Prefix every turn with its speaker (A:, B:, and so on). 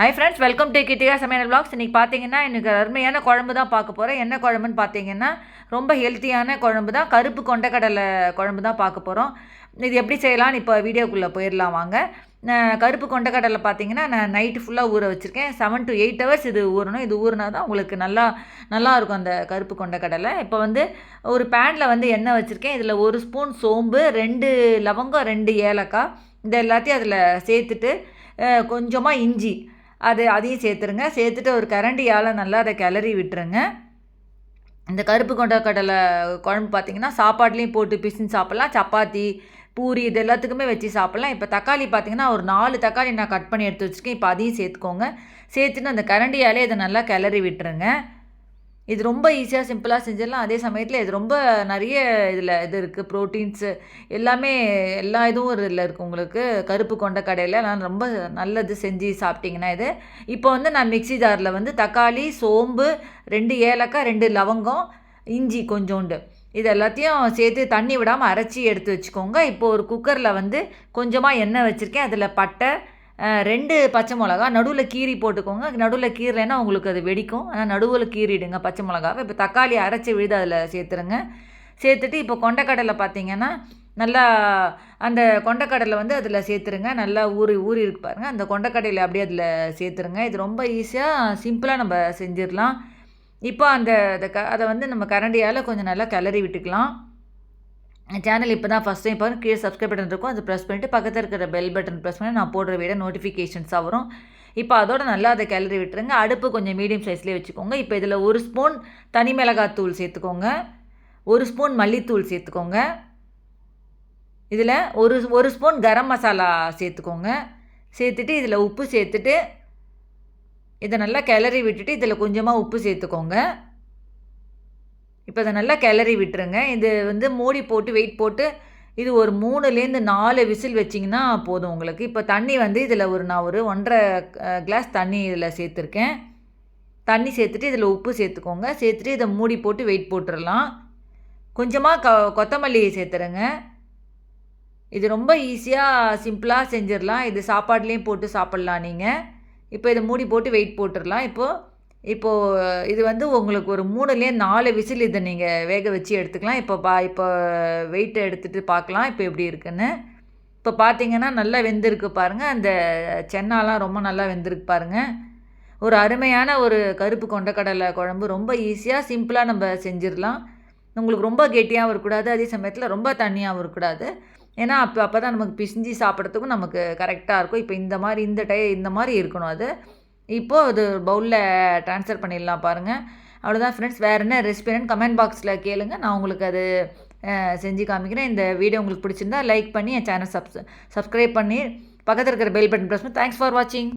A: High friends welcome to கிட்டியா சமையல் blogs இன்றைக்கி பார்த்தீங்கன்னா எனக்கு அருமையான குழம்பு தான் பார்க்க போகிறோம் என்ன குழம்புன்னு பார்த்தீங்கன்னா ரொம்ப ஹெல்த்தியான குழம்பு தான். கருப்பு கொண்டக்கடலை குழம்பு தான் பார்க்க போகிறோம் இது எப்படி செய்யலாம்னு இப்போ வீடியோக்குள்ளே போயிடலாம் வாங்க. கருப்பு கொண்டக்கடலை பார்த்தீங்கன்னா நான் நைட்டு ஃபுல்லாக ஊற வச்சுருக்கேன். செவன் டு எயிட் ஹவர்ஸ் இது ஊறணும். இது ஊறினா தான் உங்களுக்கு நல்லா நல்லாயிருக்கும் அந்த கருப்பு கொண்டக்கடலை. இப்போ வந்து ஒரு பேனில் வந்து எண்ணெய் வச்சுருக்கேன். இதில் ஒரு ஸ்பூன் சோம்பு ரெண்டு லவங்கம் ரெண்டு ஏலக்காய். இது எல்லாத்தையும் அதில் சேர்த்துட்டு கொஞ்சமாக இஞ்சி. அது அதையும் சேர்த்துருங்க. சேர்த்துட்டு ஒரு கரண்டியால் நல்லா அதை கிளறி விட்டுருங்க. இந்த கருப்பு கொண்ட கடலை குழம்பு பார்த்தீங்கன்னா சாப்பாட்லேயும் போட்டு பிசின் சாப்பிட்லாம். சப்பாத்தி பூரி இது எல்லாத்துக்குமே வச்சு சாப்பிட்லாம். இப்போ தக்காளி பார்த்தீங்கன்னா ஒரு நாலு தக்காளி நான் கட் பண்ணி எடுத்து வச்சுருக்கேன். இப்போ அதையும் சேர்த்துக்கோங்க. சேர்த்துட்டு அந்த கரண்டியாலே இதை நல்லா கிளறி விட்டுருங்க. இது ரொம்ப ஈஸியாக சிம்பிளாக செஞ்சிடலாம். அதே சமயத்தில் இது ரொம்ப நிறைய இதில் இது இருக்குது ப்ரோட்டீன்ஸு எல்லாமே எல்லா இதுவும் இதில் இருக்குது உங்களுக்கு. கருப்பு கொண்ட கடையில். நான் ரொம்ப நல்லது செஞ்சு சாப்பிட்டிங்கன்னா இது. இப்போ வந்து நான் மிக்ஸி ஜாரில் வந்து தக்காளி சோம்பு ரெண்டு ஏலக்காய் ரெண்டு லவங்கம் இஞ்சி கொஞ்சோண்டு. இது எல்லாத்தையும் சேர்த்து தண்ணி விடாமல் அரைச்சி எடுத்து வச்சுக்கோங்க. இப்போ ஒரு குக்கரில் வந்து கொஞ்சமாக எண்ணெய் வச்சுருக்கேன். அதில் பட்டை ரெண்டு பச்சை மிளகா நடுவில் கீரி போட்டுக்கோங்க. நடுவில் கீரலைன்னா உங்களுக்கு அது வெடிக்கும். ஆனால் நடுவில் கீறிடுங்க பச்சை மிளகாவை. இப்போ தக்காளி அரைச்சி விழுது அதில் சேர்த்துருங்க. சேர்த்துட்டு இப்போ கொண்டக்கடலை பார்த்தீங்கன்னா நல்லா அந்த கொண்டக்கடலை வந்து அதில் சேர்த்துருங்க. நல்லா ஊறி ஊறி இருக்கு பாருங்கள் அந்த கொண்டக்கடலை அப்படியே அதில் சேர்த்துருங்க. இது ரொம்ப ஈஸியாக சிம்பிளாக நம்ம செஞ்சிடலாம். இப்போ அந்த அதை க அதை வந்து நம்ம கரண்டியால் கொஞ்சம் நல்லா கிளறி விட்டுக்கலாம். சேனல் இப்போ தான் ஃபஸ்ட் டைம் பாருங்க கீழே சப்ஸ்கிரைப் பட்டன் இருக்கும். அது ப்ரெஸ் பண்ணிட்டு பக்கத்தில் இருக்கிற பெல் பட்டன் ப்ரெஸ் பண்ணி நான் போடுற வீடியோ நோட்டிஃபிகேஷன்ஸாக வரும். இப்போ அதோட நல்லா அதை கிளறி விட்டுருங்க. அடுப்பு கொஞ்சம் மீடியம் சைஸ்லேயே வச்சுக்கோங்க. இப்போ இதில் ஒரு ஸ்பூன் தனி மிளகாய் தூள் சேர்த்துக்கோங்க. ஒரு ஸ்பூன் மல்லித்தூள் சேர்த்துக்கோங்க. இதில் ஒரு ஒரு ஸ்பூன் கரம் மசாலா சேர்த்துக்கோங்க. சேர்த்துட்டு இதில் உப்பு சேர்த்துட்டு இதை நல்லா கிளறி விட்டுட்டு இதில் கொஞ்சமாக உப்பு சேர்த்துக்கோங்க. இப்போ அதை நல்லா கிளறி விட்டுருங்க. இது வந்து மூடி போட்டு வெயிட் போட்டு இது ஒரு மூணுலேருந்து நாலு விசில் வச்சிங்கன்னா போதும் உங்களுக்கு. இப்போ தண்ணி வந்து இதில் ஒரு நான் ஒரு ஒன்றரை கிளாஸ் தண்ணி இதில் சேர்த்துருக்கேன். தண்ணி சேர்த்துட்டு இதில் உப்பு சேர்த்துக்கோங்க. சேர்த்துட்டு இதை மூடி போட்டு வெயிட் போட்டுடலாம் கொஞ்சமாக க கொத்தமல்லி சேர்த்துருங்க. இது ரொம்ப ஈஸியாக சிம்பிளாக செஞ்சிடலாம். இது சாப்பாட்லேயும் போட்டு சாப்பிட்லாம் நீங்கள். இப்போ இதை மூடி போட்டு வெயிட் போட்டுடலாம். இப்போது இப்போது இது வந்து உங்களுக்கு ஒரு மூணுலேயே நாலு விசில் இதை நீங்கள் வேக வச்சு எடுத்துக்கலாம். இப்போ பா இப்போ வெயிட்டை எடுத்துகிட்டு பார்க்கலாம். இப்போ எப்படி இருக்குன்னு. இப்போ பார்த்தீங்கன்னா நல்லா வெந்திருக்கு பாருங்கள் அந்த சென்னாலாம் ரொம்ப நல்லா வெந்திருக்கு பாருங்கள் ஒரு அருமையான ஒரு கருப்பு கொண்டக்கடலை குழம்பு. ரொம்ப ஈஸியாக சிம்பிளாக நம்ம செஞ்சிடலாம். உங்களுக்கு ரொம்ப கெட்டியாகவும் இருக்கக்கூடாது. அதே சமயத்தில் ரொம்ப தண்ணியாகவும் இருக்கக்கூடாது. ஏன்னா அப்போ அப்போ தான் நமக்கு பிசிஞ்சு சாப்பிட்றதுக்கும் நமக்கு கரெக்டாக இருக்கும். இப்போ இந்த மாதிரி இந்த டை இந்த மாதிரி இருக்கணும் அது. இப்போது அது பவுலில் ட்ரான்ஸ்ஃபர் பண்ணிடலாம் பாருங்கள் அவ்வளோதான் ஃப்ரெண்ட்ஸ் வேறு என்ன ரெசிபின்னு கமெண்ட் பாக்ஸில் கேளுங்க. நான் உங்களுக்கு அது செஞ்சு காமிக்கிறேன். இந்த வீடியோ உங்களுக்கு பிடிச்சிருந்தா லைக் பண்ணி என் சேனல் சப்ஸ் சப்ஸ்கிரைப் பண்ணி பக்கத்தில் இருக்கிற bell button press thanks for வாட்சிங்